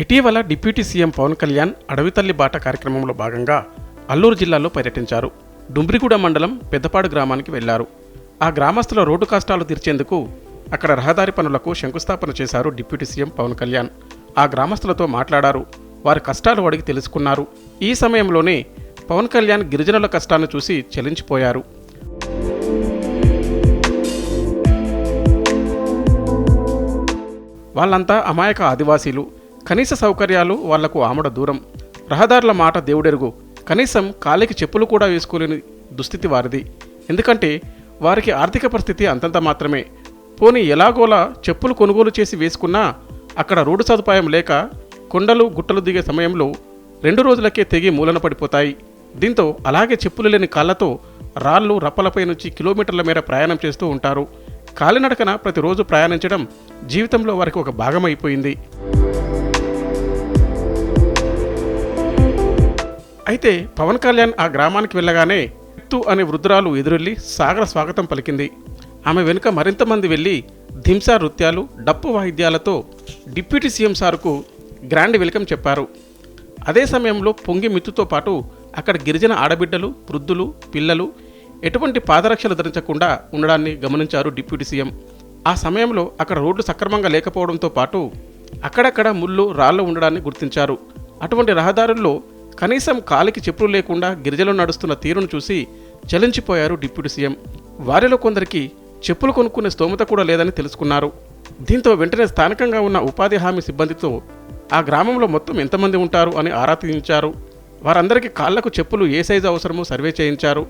ఇటీవల deputy CM Pawan Kalyan అడవితల్లి బాట కార్యక్రమంలో భాగంగా అల్లూరు జిల్లాలో పర్యటించారు. డుంబ్రిగూడ మండలం పెద్దపాడు గ్రామానికి వెళ్ళారు. ఆ గ్రామస్తుల రోడ్డు కష్టాలు తీర్చేందుకు అక్కడ రహదారి పనులకు శంకుస్థాపన చేశారు డిప్యూటీ సీఎం పవన్ కళ్యాణ్. ఆ గ్రామస్తులతో మాట్లాడారు. వారి కష్టాలు అడిగి తెలుసుకున్నారు. ఈ సమయంలోనే పవన్ కళ్యాణ్ గిరిజనుల కష్టాన్ని చూసి చలించిపోయారు. వాళ్ళంతా అమాయక ఆదివాసీలు. కనీస సౌకర్యాలు వాళ్ళకు ఆమడ దూరం. రహదారుల మాట దేవుడెరుగు. కనీసం కాలికి చెప్పులు కూడా వేసుకోలేని దుస్థితి వారిది. ఎందుకంటే వారికి ఆర్థిక పరిస్థితి అంతంత మాత్రమే. పోనీ ఎలాగోలా చెప్పులు కొనుగోలు చేసి వేసుకున్నా అక్కడ రోడ్డు సదుపాయం లేక కొండలు గుట్టలు దిగే సమయంలో రెండు రోజులకే తెగి మూలన పడిపోతాయి. దీంతో అలాగే చెప్పులు లేని కాళ్ళతో రాళ్ళు రప్పలపై నుంచి కిలోమీటర్ల మేర ప్రయాణం చేస్తూ ఉంటారు. కాలినడకన ప్రతిరోజు ప్రయాణించడం జీవితంలో వారికి ఒక భాగమైపోయింది. అయితే పవన్ కళ్యాణ్ ఆ గ్రామానికి వెళ్ళగానే ఎత్తు అనే వృద్ధురాలు ఎదురెళ్ళి సాగర స్వాగతం పలికింది. ఆమె వెనుక మరింత మంది వెళ్ళి ధింసా నృత్యాలు డప్పు వాయిద్యాలతో డిప్యూటీ సీఎం సార్కు గ్రాండ్ వెల్కమ్ చెప్పారు. అదే సమయంలో పొంగి మిత్తుతో పాటు అక్కడ గిరిజన ఆడబిడ్డలు వృద్ధులు పిల్లలు ఎటువంటి పాదరక్షలు ధరించకుండా ఉండడాన్ని గమనించారు డిప్యూటీ సీఎం. ఆ సమయంలో అక్కడ రోడ్లు సక్రమంగా లేకపోవడంతో పాటు అక్కడక్కడ ముళ్ళు రాళ్ళు ఉండడాన్ని గుర్తించారు. అటువంటి రహదారుల్లో కనీసం కాలికి చెప్పులు లేకుండా గిరిజలు నడుస్తున్న తీరును చూసి చలించిపోయారు డిప్యూటీ సీఎం. వారిలో కొందరికి చెప్పులు కొనుక్కునే స్తోమత కూడా లేదని తెలుసుకున్నారు. దీంతో వెంటనే స్థానికంగా ఉన్న ఉపాధి హామీ సిబ్బందితో ఆ గ్రామంలో మొత్తం ఎంతమంది ఉంటారు అని ఆరా తీయించారు. వారందరికీ కాళ్ళకు చెప్పులు ఏ సైజు అవసరమో సర్వే చేయించారు.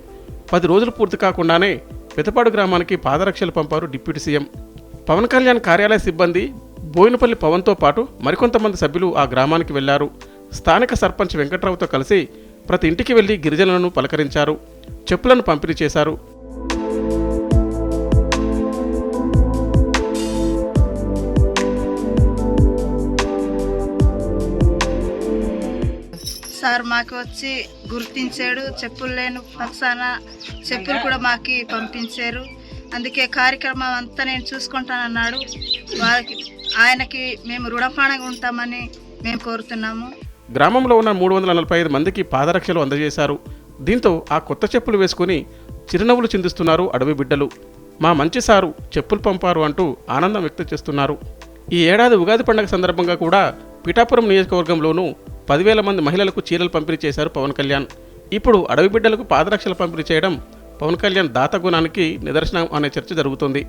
పది రోజులు పూర్తి కాకుండానే పెదపాడు గ్రామానికి పాదరక్షలు పంపారు డిప్యూటీ సీఎం. పవన్ కళ్యాణ్ కార్యాలయ సిబ్బంది బోయినపల్లి పవన్తో పాటు మరికొంతమంది సభ్యులు ఆ గ్రామానికి వెళ్ళారు. స్థానిక సర్పంచ్ వెంకట్రావుతో కలిసి ప్రతి ఇంటికి వెళ్ళి గిరిజనులను పలకరించారు చెప్పులను పంపిణీ చేశారు. సార్ మాకు వచ్చి గుర్తించాడు చెప్పులు లేని పక్షాన చెప్పులు కూడా మాకు పంపించారు. అందుకే కార్యక్రమం అంతా నేను చూసుకుంటానన్నాడు. వారికి ఆయనకి మేము రుణపాణంగా ఉంటామని మేము కోరుతున్నాము. గ్రామంలో ఉన్న మూడు వందల నలభై ఐదు మందికి పాదరక్షలు అందజేశారు. దీంతో ఆ కొత్త చెప్పులు వేసుకుని చిరునవ్వులు చిందిస్తున్నారు అడవి బిడ్డలు. మా మంచి సారు చెప్పులు పంపారు అంటూ ఆనందం వ్యక్తం చేస్తున్నారు. ఈ ఏడాది ఉగాది పండుగ సందర్భంగా కూడా పిఠాపురం నియోజకవర్గంలోనూ పదివేల మంది మహిళలకు చీరలు పంపిణీ చేశారు పవన్ కళ్యాణ్. ఇప్పుడు అడవి బిడ్డలకు పాదరక్షలు పంపిణీ చేయడం పవన్ కళ్యాణ్ దాత గుణానికి నిదర్శనం అనే చర్చ జరుగుతుంది.